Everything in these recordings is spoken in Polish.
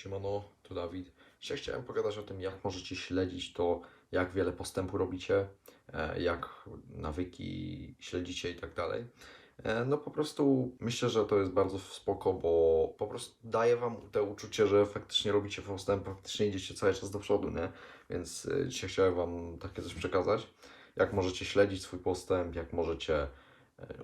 Siemano, tu Dawid. Dzisiaj chciałem pogadać o tym, jak możecie śledzić to, jak wiele postępu robicie, e, jak nawyki śledzicie i tak dalej. E, No po prostu myślę, że to jest bardzo spoko, bo po prostu daje Wam to uczucie, że faktycznie robicie postęp, faktycznie idziecie cały czas do przodu, nie? Więc e, dzisiaj chciałem Wam takie coś przekazać, jak możecie śledzić swój postęp, jak możecie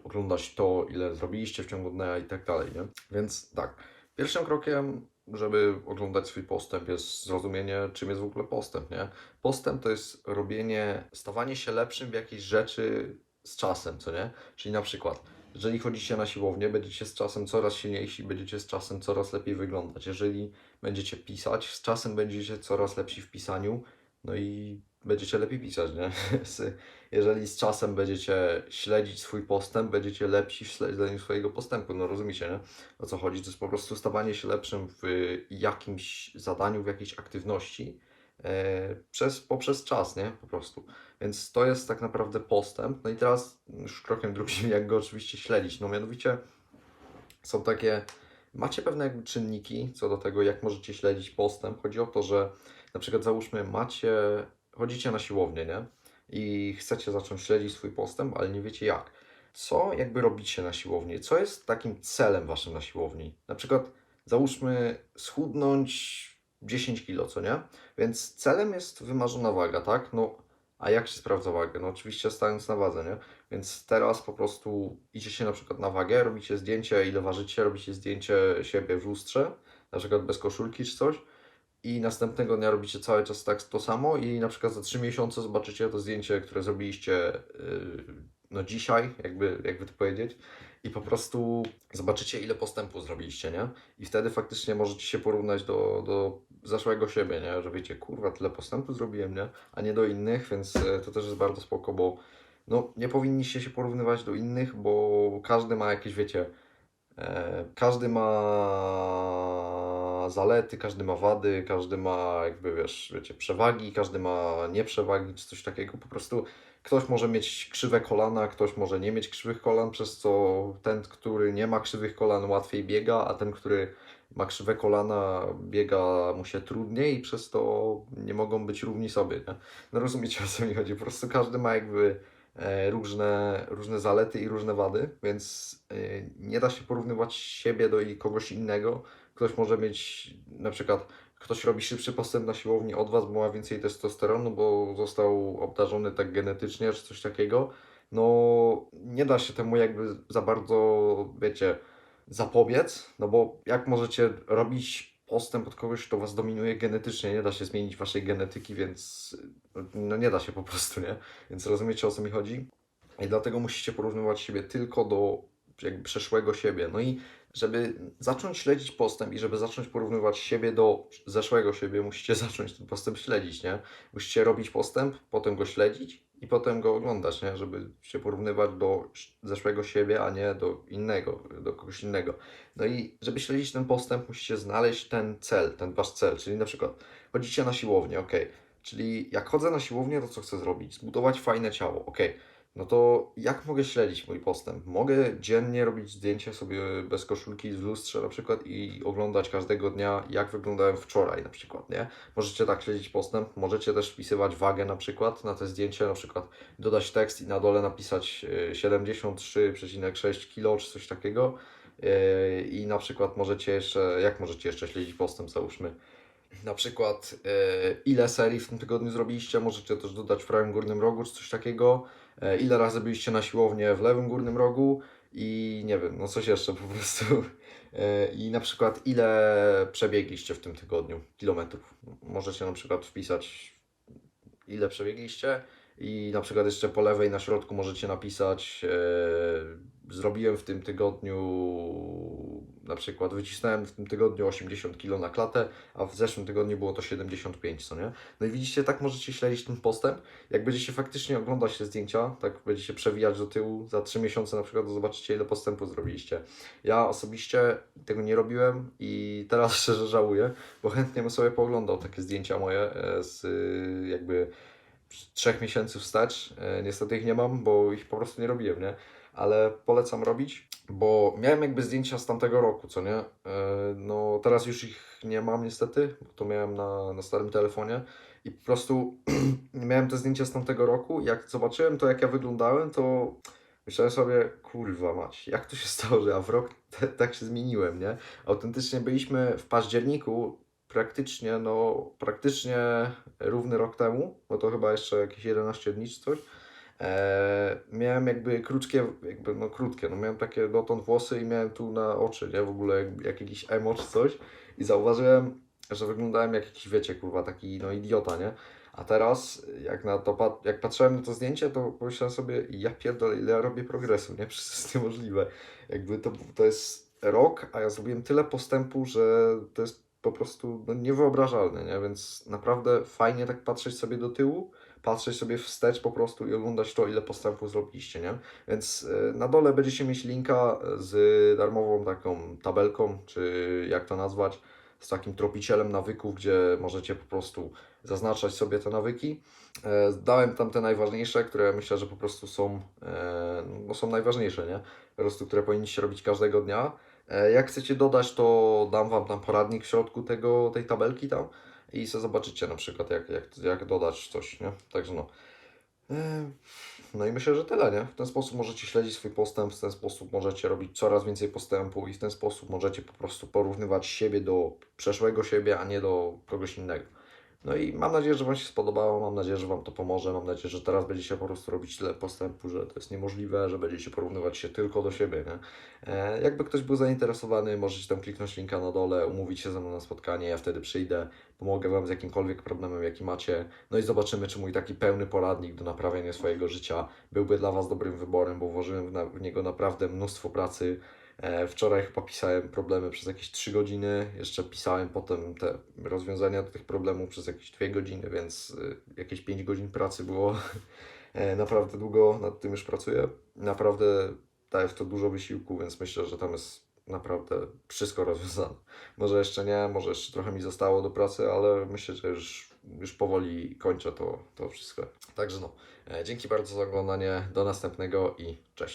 oglądać to, ile zrobiliście w ciągu dnia i tak dalej, nie? Więc tak, pierwszym krokiem żeby oglądać swój postęp, jest zrozumienie, czym jest w ogóle postęp, nie? Postęp to jest robienie, stawanie się lepszym w jakiejś rzeczy z czasem, co nie? Czyli na przykład, jeżeli chodzicie na siłownię, będziecie z czasem coraz silniejsi, będziecie z czasem coraz lepiej wyglądać. Jeżeli będziecie pisać, z czasem będziecie coraz lepsi w pisaniu, no i będziecie lepiej pisać, nie? Jeżeli z czasem będziecie śledzić swój postęp, będziecie lepsi w śledzeniu swojego postępu, no rozumiecie, nie? o co chodzi. To jest po prostu stawanie się lepszym w jakimś zadaniu, w jakiejś aktywności e, przez, poprzez czas, nie? Po prostu. Więc to jest tak naprawdę postęp. No i teraz już krokiem drugim, jak go oczywiście śledzić. No mianowicie są takie, macie pewne jakby czynniki co do tego, jak możecie śledzić postęp. Chodzi o to, że na przykład załóżmy macie, chodzicie na siłownię, nie? I chcecie zacząć śledzić swój postęp, ale nie wiecie jak co jakby robicie na siłowni? Co jest takim celem waszym na siłowni? Na przykład załóżmy schudnąć 10 kilo, co nie? Więc celem jest wymarzona waga, tak? No, a jak się sprawdza wagę? No oczywiście stając na wadze, nie? Więc teraz po prostu idziecie na przykład na wagę, robicie zdjęcie ile ważycie, robicie zdjęcie siebie w lustrze, na przykład bez koszulki czy coś i następnego dnia robicie cały czas tak to samo i na przykład za 3 miesiące zobaczycie to zdjęcie, które zrobiliście yy, no dzisiaj, jakby, jakby to powiedzieć, i po prostu zobaczycie, ile postępu zrobiliście, nie? I wtedy faktycznie możecie się porównać do, do zaszłego siebie, nie? Że wiecie, kurwa, tyle postępu zrobiłem, nie? A nie do innych, więc e, to też jest bardzo spoko, bo no, nie powinniście się porównywać do innych, bo każdy ma jakieś, wiecie, e, każdy ma zalety, każdy ma wady, każdy ma jakby, wiesz, wiecie, przewagi, każdy ma nieprzewagi, czy coś takiego, po prostu Ktoś może mieć krzywe kolana, ktoś może nie mieć krzywych kolan, przez co ten, który nie ma krzywych kolan, łatwiej biega, a ten, który ma krzywe kolana, biega mu się trudniej i przez to nie mogą być równi sobie. Nie? No rozumiecie o co mi chodzi. Po prostu każdy ma jakby e, różne, różne zalety i różne wady, więc e, nie da się porównywać siebie do kogoś innego. Ktoś może mieć na przykład ktoś robi szybszy postęp na siłowni od Was, bo ma więcej testosteronu, bo został obdarzony tak genetycznie, czy coś takiego, no nie da się temu jakby za bardzo, wiecie, zapobiec, no bo jak możecie robić postęp od kogoś, kto Was dominuje genetycznie, nie da się zmienić Waszej genetyki, więc no nie da się po prostu, nie? Więc rozumiecie o co mi chodzi? I dlatego musicie porównywać siebie tylko do jakby przeszłego siebie. No i żeby zacząć śledzić postęp i żeby zacząć porównywać siebie do zeszłego siebie, musicie zacząć ten postęp śledzić, nie? Musicie robić postęp, potem go śledzić i potem go oglądać, nie? Żeby się porównywać do zeszłego siebie, a nie do innego, do kogoś innego. No i żeby śledzić ten postęp, musicie znaleźć ten cel, ten wasz cel, czyli na przykład chodzicie na siłownię, ok. Czyli jak chodzę na siłownię, to co chcę zrobić? Zbudować fajne ciało, ok no to jak mogę śledzić mój postęp? Mogę dziennie robić zdjęcie sobie bez koszulki w lustrze na przykład i oglądać każdego dnia, jak wyglądałem wczoraj na przykład, nie? Możecie tak śledzić postęp, możecie też wpisywać wagę na przykład na te zdjęcie, na przykład dodać tekst i na dole napisać e, 73,6 kg czy coś takiego E, i na przykład możecie jeszcze, jak możecie jeszcze śledzić postęp, załóżmy, na przykład e, ile serii w tym tygodniu zrobiliście, możecie też dodać w prawym górnym rogu czy coś takiego, e, ile razy byliście na siłownię w lewym górnym rogu i nie wiem, no coś jeszcze po prostu. E, I na przykład ile przebiegliście w tym tygodniu kilometrów. Możecie na przykład wpisać ile przebiegliście i na przykład jeszcze po lewej na środku możecie napisać e, zrobiłem w tym tygodniu na przykład wycisnąłem w tym tygodniu 80 kg na klatę, a w zeszłym tygodniu było to 75, co nie? No i widzicie, tak możecie śledzić ten postęp. Jak będziecie faktycznie oglądać te zdjęcia, tak będziecie przewijać do tyłu, za 3 miesiące na przykład, zobaczycie ile postępu zrobiliście. Ja osobiście tego nie robiłem i teraz szczerze żałuję, bo chętnie bym sobie pooglądał takie zdjęcia moje e, z jakby trzech miesięcy wstecz. E, Niestety ich nie mam, bo ich po prostu nie robiłem, nie? ale polecam robić, bo miałem jakby zdjęcia z tamtego roku, co nie? E, No teraz już ich nie mam niestety, bo to miałem na, na starym telefonie i po prostu miałem te zdjęcia z tamtego roku. Jak zobaczyłem to, jak ja wyglądałem, to myślałem sobie, kurwa mać, jak to się stało, że ja w rok tak się zmieniłem, nie? Autentycznie byliśmy w październiku, praktycznie, no, praktycznie równy rok temu, bo to chyba jeszcze jakieś 11 dni czy coś. E, miałem jakby krótkie, jakby no krótkie, no miałem takie dotąd włosy i miałem tu na oczy, nie? W ogóle jak, jak jakiś emo czy coś i zauważyłem, że wyglądałem jak jakiś, wiecie, kurwa, taki no idiota, nie? A teraz, jak na to, pat- jak patrzyłem na to zdjęcie, to pomyślałem sobie, ja pierdolę, ile ja robię progresu, nie? Przecież to jest niemożliwe. Jakby to, to jest rok, a ja zrobiłem tyle postępu, że to jest po prostu no, niewyobrażalne, nie? Więc naprawdę fajnie tak patrzeć sobie do tyłu, patrzeć sobie wstecz po prostu i oglądać to, ile postępu zrobiliście, nie? Więc y, na dole będziecie mieć linka z darmową taką tabelką, czy jak to nazwać, z takim tropicielem nawyków, gdzie możecie po prostu zaznaczać sobie te nawyki. E, Dałem tam te najważniejsze, które myślę, że po prostu są, e, no są najważniejsze, nie? Po prostu, które powinniście robić każdego dnia. E, Jak chcecie dodać, to dam Wam tam poradnik w środku tego, tej tabelki tam i sobie zobaczycie na przykład, jak, jak, jak dodać coś, nie? Także no. E, No i myślę, że tyle, nie? W ten sposób możecie śledzić swój postęp, w ten sposób możecie robić coraz więcej postępu i w ten sposób możecie po prostu porównywać siebie do przeszłego siebie, a nie do kogoś innego. No i mam nadzieję, że Wam się spodobało, mam nadzieję, że Wam to pomoże, mam nadzieję, że teraz będziecie po prostu robić tyle postępu, że to jest niemożliwe, że będziecie porównywać się tylko do siebie, nie? E, jakby ktoś był zainteresowany, możecie tam kliknąć linka na dole, umówić się ze mną na spotkanie, ja wtedy przyjdę, pomogę Wam z jakimkolwiek problemem, jaki macie, no i zobaczymy, czy mój taki pełny poradnik do naprawiania swojego życia byłby dla Was dobrym wyborem, bo włożyłem w, na, w niego naprawdę mnóstwo pracy. E, Wczoraj chyba pisałem problemy przez jakieś 3 godziny, jeszcze pisałem potem te rozwiązania do tych problemów przez jakieś 2 godziny, więc y, jakieś 5 godzin pracy było. E, Naprawdę długo nad tym już pracuję. Naprawdę daję w to dużo wysiłku, więc myślę, że tam jest naprawdę wszystko rozwiązane. Może jeszcze nie, może jeszcze trochę mi zostało do pracy, ale myślę, że już, już powoli kończę to, to wszystko. Także no, e, dzięki bardzo za oglądanie, do następnego i cześć.